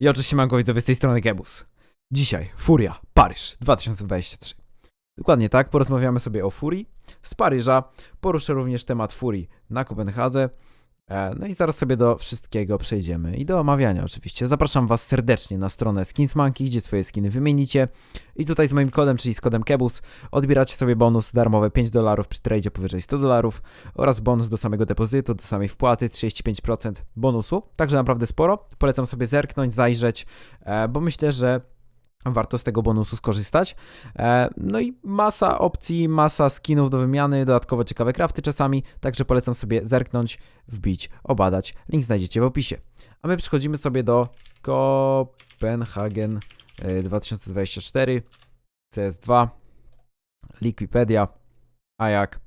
Ja oczywiście mam widzowie z tej strony Gebus. Dzisiaj Furia, Paryż 2023. Dokładnie tak, porozmawiamy sobie o Furii z Paryża. Poruszę również temat Furii na Kopenhadze. E, No i zaraz sobie do wszystkiego przejdziemy i do omawiania oczywiście. Zapraszam Was serdecznie na stronę Skinsmonkey, gdzie swoje skiny wymienicie. I tutaj z moim kodem, czyli z kodem Kebus, odbieracie sobie bonus darmowy 5 dolarów przy tradzie powyżej 100 dolarów oraz bonus do samego depozytu, do samej wpłaty 35% bonusu. Także naprawdę sporo. Polecam sobie zerknąć, zajrzeć, e, bo myślę, że warto z tego bonusu skorzystać. E, No i masa opcji, masa skinów do wymiany, dodatkowo ciekawe crafty czasami, także polecam sobie zerknąć, wbić, obadać. Link znajdziecie w opisie. A my przechodzimy sobie do Kopenhagen e, 2024, CS2, Liquipedia, a jak?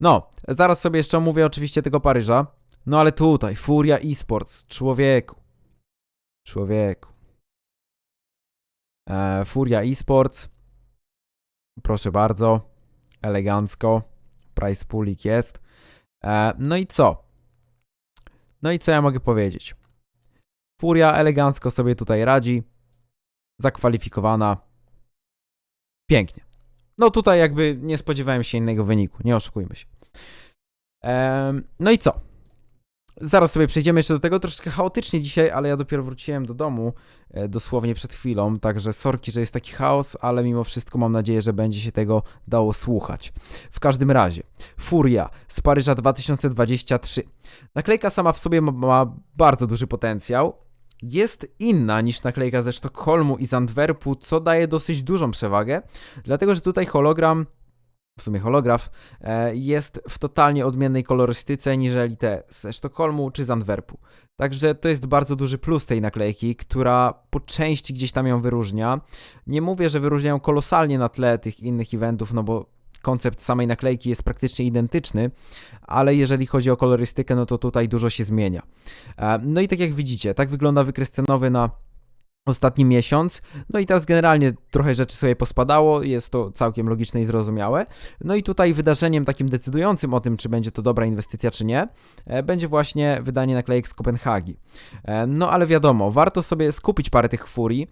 No, zaraz sobie jeszcze omówię oczywiście tego Paryża. No ale tutaj, Furia Esports, człowieku. Człowieku. E, Furia Esports. Proszę bardzo. Elegancko. Price poolik jest. E, no i co? No i co ja mogę powiedzieć? Furia elegancko sobie tutaj radzi. Zakwalifikowana. Pięknie. No tutaj jakby nie spodziewałem się innego wyniku, nie oszukujmy się. Em, no i co? Zaraz sobie przejdziemy jeszcze do tego troszeczkę chaotycznie dzisiaj, ale ja dopiero wróciłem do domu e, dosłownie przed chwilą, także sorki, że jest taki chaos, ale mimo wszystko mam nadzieję, że będzie się tego dało słuchać. W każdym razie, Furia z Paryża 2023. Naklejka sama w sobie ma, ma bardzo duży potencjał. Jest inna niż naklejka ze Sztokholmu i z Antwerpu, co daje dosyć dużą przewagę, dlatego że tutaj hologram w sumie holograf, e, jest w totalnie odmiennej kolorystyce niżeli te ze Sztokholmu czy z Antwerpu. Także to jest bardzo duży plus tej naklejki, która po części gdzieś tam ją wyróżnia. Nie mówię, że wyróżnia ją kolosalnie na tle tych innych eventów, no bo koncept samej naklejki jest praktycznie identyczny, ale jeżeli chodzi o kolorystykę, no to tutaj dużo się zmienia. E, No i tak jak widzicie, tak wygląda wykres cenowy na ostatni miesiąc. No i teraz generalnie trochę rzeczy sobie pospadało, jest to całkiem logiczne i zrozumiałe. No i tutaj wydarzeniem takim decydującym o tym, czy będzie to dobra inwestycja, czy nie, e, będzie właśnie wydanie naklejek z Kopenhagi. E, No ale wiadomo, warto sobie skupić parę tych furii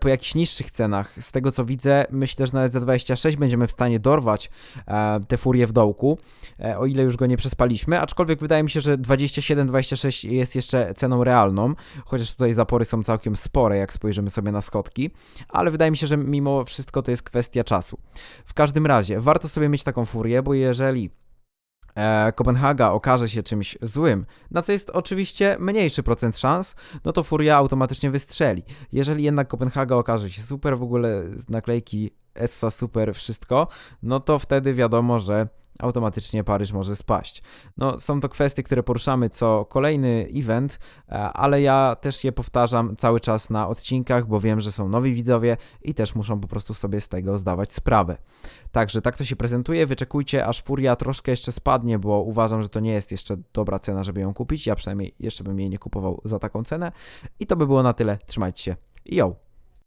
po jakichś niższych cenach. Z tego co widzę, myślę, że nawet za 26 będziemy w stanie dorwać e, te furie w dołku, e, o ile już go nie przespaliśmy, aczkolwiek wydaje mi się, że 27-26 jest jeszcze ceną realną, chociaż tutaj zapory są całkiem spore, jak spojrzymy sobie na schodki, ale wydaje mi się, że mimo wszystko to jest kwestia czasu. W każdym razie, warto sobie mieć taką furię, bo jeżeli e, Kopenhaga okaże się czymś złym, na co jest oczywiście mniejszy procent szans, no to furia automatycznie wystrzeli. Jeżeli jednak Kopenhaga okaże się super, w ogóle z naklejki Essa super, wszystko, no to wtedy wiadomo, że automatycznie Paryż może spaść. No, są to kwestie, które poruszamy co kolejny event, e, ale ja też je powtarzam cały czas na odcinkach, bo wiem, że są nowi widzowie i też muszą po prostu sobie z tego zdawać sprawę. Także tak to się prezentuje. Wyczekujcie, aż furia troszkę jeszcze spadnie, bo uważam, że to nie jest jeszcze dobra cena, żeby ją kupić. Ja przynajmniej jeszcze bym jej nie kupował za taką cenę. I to by było na tyle. Trzymajcie się. Yo!